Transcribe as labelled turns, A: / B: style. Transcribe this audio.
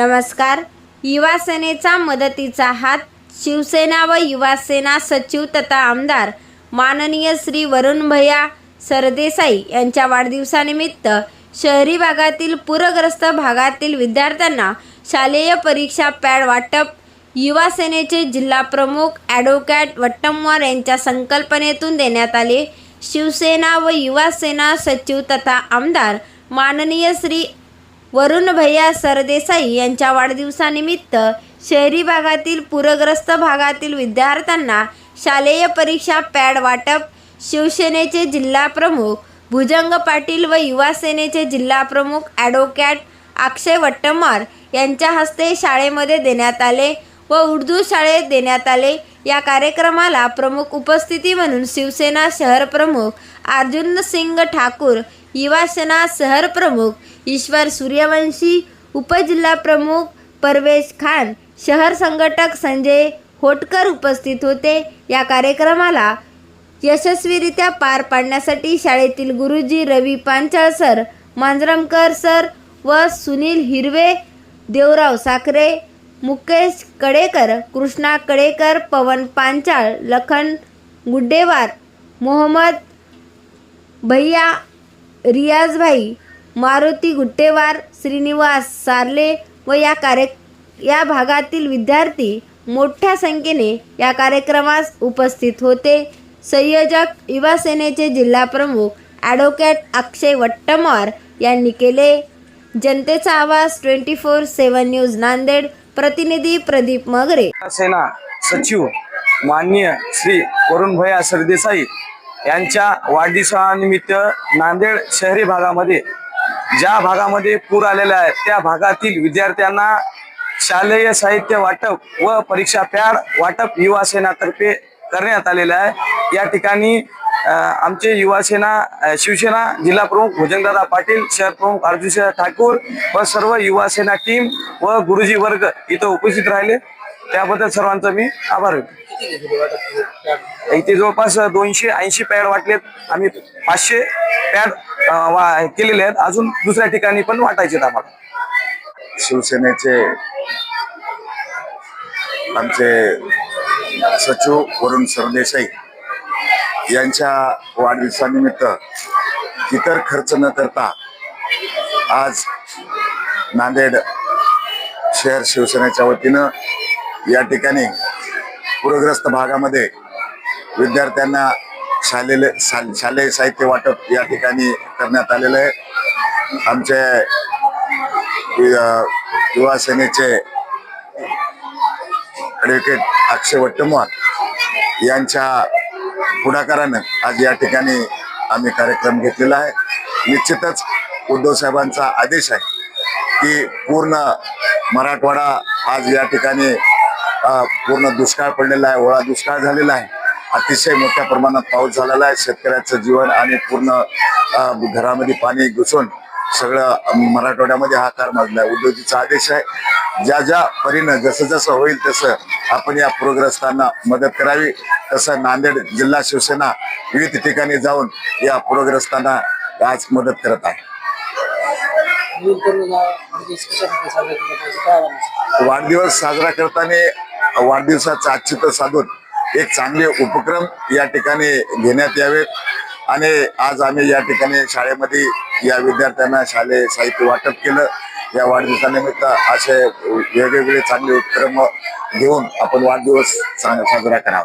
A: नमस्कार. युवासेनेचा मदतीचा हात शिवसेना व युवासेना सचिव तथा आमदार माननीय श्री वरुण भैया सरदेसाई यांच्या वाढदिवसानिमित्त शहरी भागातील पूरग्रस्त भागातील विद्यार्थ्यांना शालेय परीक्षा पॅड वाटप युवासेनेचे जिल्हा प्रमुख ॲडव्होकॅट वट्टमवार यांच्या संकल्पनेतून देण्यात आले. शिवसेना व युवासेना सचिव तथा आमदार माननीय श्री वरुण भैया सरदेसाई यांच्या वाढदिवसानिमित्त शहरी भागातील पूरग्रस्त भागातील विद्यार्थ्यांना शालेय परीक्षा पॅड वाटप शिवसेनेचे जिल्हा प्रमुख भुजंग पाटील व युवा सेनेचे जिल्हा प्रमुख ॲडव्होकॅट अक्षय वट्टमार यांच्या हस्ते शाळेमध्ये देण्यात आले व उर्दू शाळेत देण्यात आले. या कार्यक्रमाला प्रमुख उपस्थिती म्हणून शिवसेना शहर प्रमुख अर्जुन सिंग ठाकूर युवासेना शहर प्रमुख ईश्वर सूर्यवंशी उपजिल्हा प्रमुख परवेश खान शहर संघटक संजय होटकर उपस्थित होते. या कार्यक्रमाला यशस्वीरित्या पार पाडण्यासाठी शाळेतील गुरुजी रवी पांचाळ सर मांजरमकर सर व सुनील हिरवे देवराव साखरे मुकेश कडेकर कृष्णा कडेकर पवन पांचाळ लखन गुड्डेवार मोहम्मद भैया रियाजभाई मारुती गुट्टेवार श्रीनिवास सारले व या कार्य या भागातील विद्यार्थी मोठ्या संख्येने या कार्यक्रमास उपस्थित होते. संयोजक युवा सेनेचे जिल्हा प्रमुख अक्षय वट्टमवार यांनी केले. जनतेचा आवाज twenty four seven news Nanded. प्रतिनिधी प्रदीप मगरे.
B: सेना सचिव माननीय श्री वरुणभैया सरदेसाई यांच्या वाढदिवसानिमित्त नांदेड शहरी भागामध्ये ज्या भागामध्ये पूर आलेला आहे त्या भागातील विद्यार्थ्यांना शालेय साहित्य वाटप व परीक्षा पॅड वाटप युवा सेनातर्फे करण्यात आलेलं आहे. या ठिकाणी आमचे युवासेना शिवसेना जिल्हा प्रमुख भुजंगदादा पाटील शहर प्रमुख अर्जुन ठाकूर व सर्व युवासेना टीम व गुरुजी वर्ग इथं उपस्थित राहिले. त्याबद्दल सर्वांचा मी आभार व्यक्त इथे जवळपास दोनशे ऐंशी पॅड वाटलेत. आम्ही पाचशे पॅड केलेले आहेत. अजून दुसऱ्या ठिकाणी पण वाटायचे आहेत आम्हाला.
C: शिवसेनेचे आमचे सचिव वरुण सरदेसाई यांच्या वाढदिवसानिमित्त इतर खर्च न करता आज नांदेड शहर शिवसेनेच्या वतीनं या ठिकाणी पूरग्रस्त भागामध्ये विद्यार्थ्यांना शालेय शा- शालेय साहित्य वाटप या ठिकाणी करण्यात आलेलं आहे. आमचे युवा सेनेचे ॲडव्होकेट अक्षय वट्टमवार यांच्या पुढाकारानं आज या ठिकाणी आम्ही कार्यक्रम घेतलेला आहे. निश्चितच उद्धव साहेबांचा आदेश आहे की पूर्ण मराठवाडा आज या ठिकाणी पूर्ण दुष्काळ पडलेला आहे ओळा दुष्काळ झालेला आहे. अतिशय मोठ्या प्रमाणात पाऊस झालेला आहे शेतकऱ्याचं जीवन आणि पूर्ण घरामध्ये पाणी घुसून सगळं मराठवाड्यामध्ये मराठवाड्यामध्ये हाकार माजला आहे. उद्योजीचा आदेश आहे ज्या ज्या परीनं जसं जसं होईल तसं आपण या पूरग्रस्तांना मदत करावी. तसं नांदेड जिल्हा शिवसेना विविध ठिकाणी जाऊन या पूरग्रस्तांना आज मदत करत आहे. वाढदिवस साजरा करताना वाढदिवसाचं औचित्य साधून एक चांगले उपक्रम या ठिकाणी घेण्यात यावेत. आणि आज आम्ही या ठिकाणी शाळेमध्ये या विद्यार्थ्यांना शालेय साहित्य वाटप केलं. या वाढदिवसानिमित्त असे वेगवेगळे चांगले उपक्रम घेऊन आपण वाढदिवस साजरा करावा.